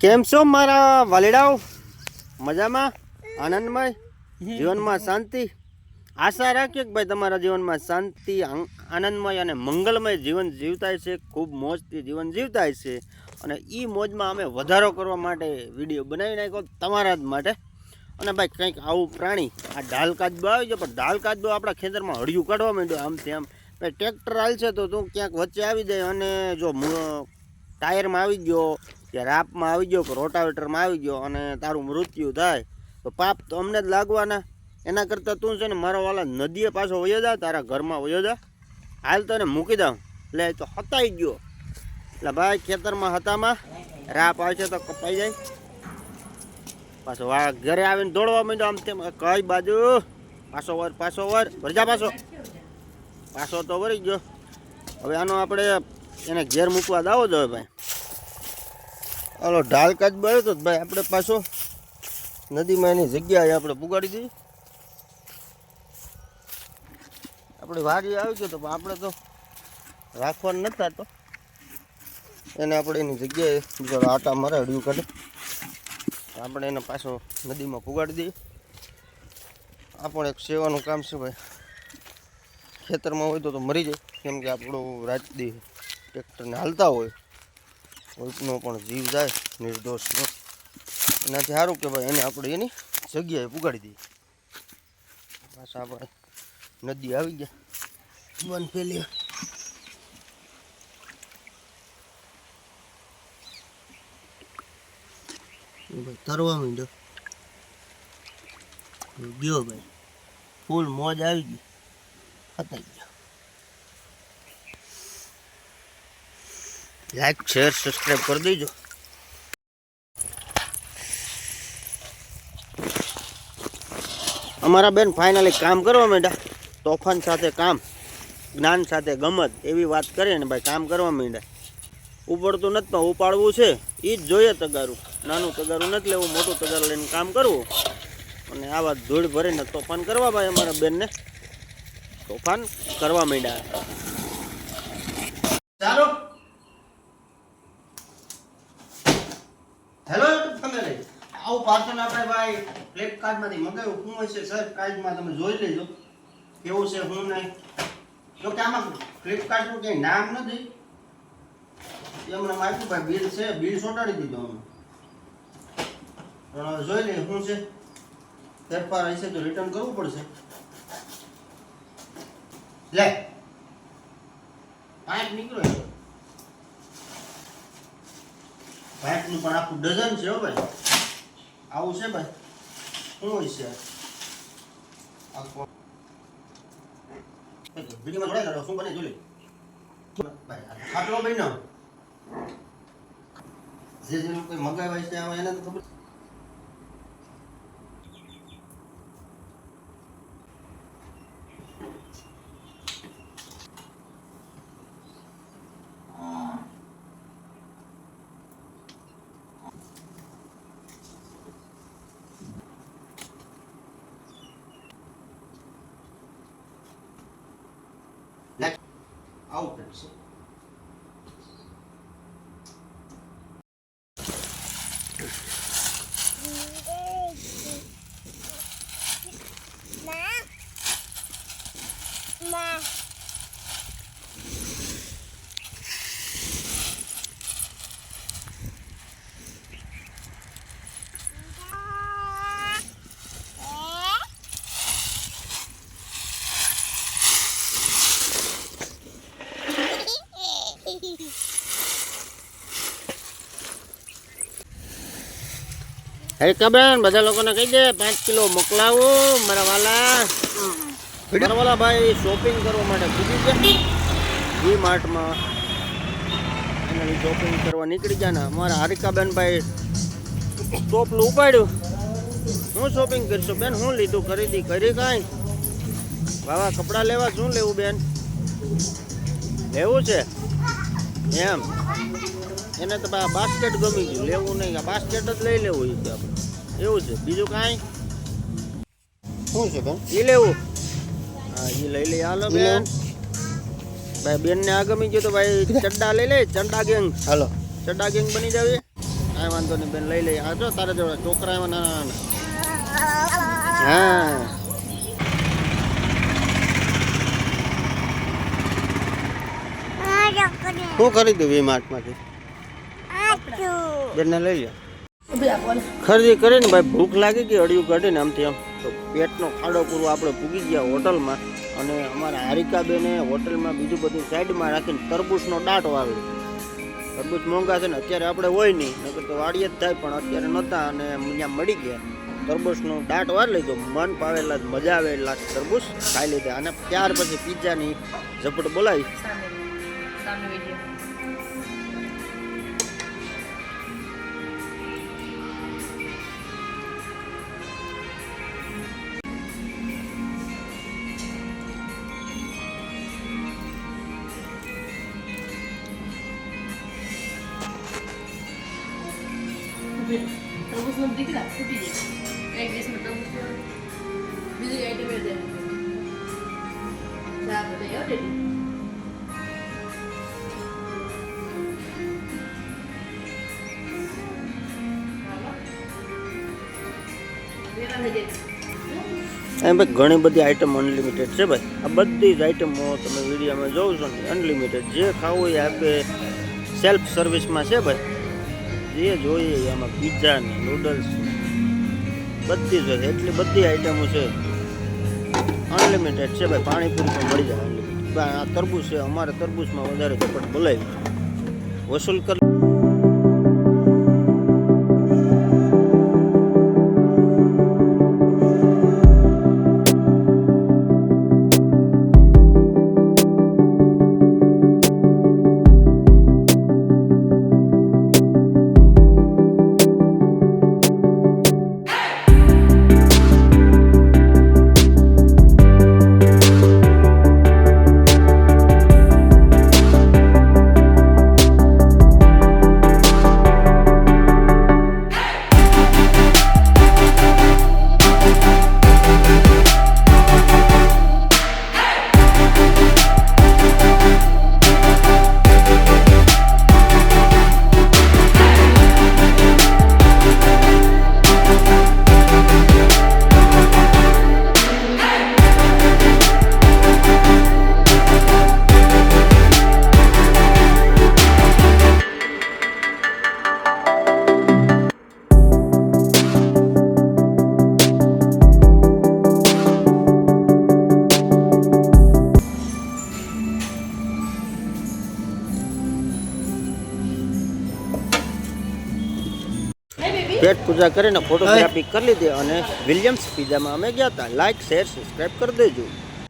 કેમ છો મારા વાલીડાઓ? મજામાં? આનંદમય? જીવનમાં શાંતિ? આશા રાખીએ કે ભાઈ તમારા જીવનમાં શાંતિ આનંદમય અને મંગલમય જીવન જીવતા છે. ખૂબ મોજથી જીવન જીવતા છે. અને એ મોજમાં અમે વધારો કરવા માટે વીડિયો બનાવી નાખ્યો તમારા જ માટે. અને ભાઈ કંઈક આવું પ્રાણી આ ઢાલ કાચબો આવી ગયો પણ ઢાલ કાચબો આપણા ખેતરમાં હળિયું કાઢવા માંડ્યો આમ તેમ. ભાઈ ટ્રેક્ટર હાલશે તો તું ક્યાંક વચ્ચે આવી જાય અને જો ટાયરમાં આવી ગયો કે રાપમાં આવી ગયો કે રોટાવેટરમાં આવી ગયો અને તારું મૃત્યુ થાય, તો પાપ તો અમને જ લાગવાના. એના કરતાં તું છે ને મારો વાલા નદીએ પાછો વયો જા, તારા ઘરમાં વયો જા. હાલ તને મૂકી દઉં. એટલે તો હતાઈ ગયો. એટલે ભાઈ, ખેતરમાં હતામાં રાપ આવે છે તો કપાઈ જાય. પાછો વા ઘરે આવીને દોડવા માંડ્યો આમ તેમ. કઈ બાજુ? પાછો વર પાછો વર. ભરજા પાછો. પાછો તો વળી ગયો. હવે આનો આપણે એને ઘેર મૂકવા દાવો જોઈએ ભાઈ. હાલો, ઢાલ કાચ બળ્યો તો ભાઈ, આપણે પાછો નદીમાં એની જગ્યાએ આપણે પુગાડી દઈએ. આપણે વારી આવી ગયો તો પણ આપણે તો રાખવાનું નતા તો. એને આપણે એની જગ્યાએ બીજા આટા મરાડ્યું કાઢે. આપણે એને પાછો નદીમાં પુગાડી દઈએ. આ પણ એક સેવાનું કામ છે ભાઈ. ખેતરમાં હોય તો તો મરી જાય, કેમ કે આપણું રાજદી ટ્રેક્ટરને હાલતા હોય. કોઈકનો પણ જીવ જાય, નિર્દોષનો. એનાથી સારું કે ભાઈ એને આપણે એની જગ્યાએ પુગાડી દઈએ. પાછા આપણે નદી આવી ગયા. વન ફેલ્યો. ભાઈ તરવા માંડ્યો. ગયો ભાઈ. ફૂલ મોજ આવી ગઈ. ફતાઈ ગયો. લાઈક શેર સબસ્ક્રાઈબ કરી દેજો. અમારા બેન ફાઇનલી કામ કરવા માંડ્યા. તોફાન સાથે કામ, જ્ઞાન સાથે ગમત એવી વાત કરીએ ને ભાઈ, કામ કરવા માંડ્યા. ઉપડતું નથી, પણ ઉપાડવું છે. એ જ જોઈએ તગારું. નાનું તગારું નથી લેવું, મોટું તગારું લઈને કામ કરવું. અને આવા ધૂળ ભરીને તોફાન કરવા ભાઈ અમારા બેનને. તોફાન કરવા માંડ્યા. ચાલો હેલો યુટ્યુબ ફેમિલી આવું પાર્સલ આપણે ભાઈ. ફ્લિપકાર્ટમાંથી મંગાવ્યું શું હશે સર પ્રાઇસમાં તમે જોઈ લેજો. કેવું છે શું નહીં. જો કે આમાં ફ્લિપકાર્ટનું કંઈ નામ નથી. એમને માગ્યું, ભાઈ બિલ છે બિલ ચોંટાડી દીધો અમે. પણ જોઈ લઈએ, શું છે? ફેરફાર હશે તો રિટર્ન કરવું પડશે. લે. પાંચ નીકળ્યો છે. પાંચનું પણ આખું ડઝન છે હો ભાઈ. આવું છે ભાઈ? શું હોય છે વિડીયોમાં જોડાઈ ગયો શું બને જોઈ ખાટલો બન્યો. જે જે મગાવ્યા છે એને ખબર લે આવું કંઈક છે હરિકાબેન બધા લોકોને કહી દે, પાંચ કિલો મોકલાવો, મારા વાલા. મારા વાલા ભાઈ શોપિંગ કરવા માટે પૂછી છે વી માર્ટમાં. એના શોપિંગ કરવા નીકળી ગયા ને. અમારા હરિકાબેન ભાઈ ટોપલું ઉપાડ્યું. હું શોપિંગ કરીશું બેન? હું લીધું ખરીદી, કરી કાંઈ? વાવા કપડાં લેવા શું લેવું બેન? લેવું છે? એમ. એને તો બાસ્કેટ ગમી ગયું. લેવું નહીં. બાસ્કેટ જ લઈ લેવું એ આપણે. એવું છે. બીજું કાંઈ? શું છે બેન? એ લેવું. હા એ લઈ લઈ હાલો બેન. ભાઈ બેન ને આ ગમી ગયું તો ભાઈ ચડ્ડા લઈ લે ચડ્ડા ગેંગ. હાલો. ચડ્ડા ગેંગ બની જાવી. કાંઈ વાંધો નહીં બેન લઈ લઈએ. આ તારે તારા જોડે છોકરા એવા નાના નાના હા શું કરી. દઉં વી માર્ટમાંથી? બેનને લઈ લે. ખરીદી કરીને ભાઈ ભૂખ લાગી ગઈ અડિયું કાઢીને આમથી આમ તો પેટનો ખાડો પૂરો આપણે પૂગી ગયા હોટલમાં. અને અમારા હારિકાબેને હોટલમાં બીજું બધું સાઈડમાં રાખીને તરબૂચનો દાંટ વાવ્યો. તરબૂચ મોંઘા છે ને અત્યારે આપણે હોય નહીં. નકર તો વાડીએ જ થાય પણ અત્યારે નહોતા અને અહીંયા મળી ગયા. તરબૂચનો દાંટ વાર લીધો મન પાવેલા મજા આવે એટલા તરબૂચ. ખાઈ લીધા. અને ત્યાર પછી પિઝાની ઝપટ બોલાવી. તરબૂચનું દીકરા ફૂટી જાય એક દિવસમાં લેવાનું. બીજી આઈટમ એ દેવાની ચા બધા રેડી એમ ભાઈ, ઘણી બધી આઈટમ અનલિમિટેડ છે ભાઈ. આ બધી જ આઈટમો તમે વિડીયોમાં જોવ છો. ને અનલિમિટેડ જે ખાવું એ આપે. સેલ્ફ સર્વિસમાં છે ભાઈ. જે જોઈએ એમાં પિઝા ને નૂડલ્સ બધી જ એટલી બધી આઈટમો છે. અનલિમિટેડ છે ભાઈ. પાણીપુરી પણ મળી જાય અનલિમિટેડ આ તરબૂચ છે. અમારે તરબૂચમાં વધારે ચપટ બોલાવી વસૂલ કર પેટ પૂજા કરીને ફોટોગ્રાફી કરી લીધી અને વિલિયમ્સ પિઝામાં અમે ગયા હતા. લાઈક શેર સબસ્ક્રાઈબ કરી દેજો.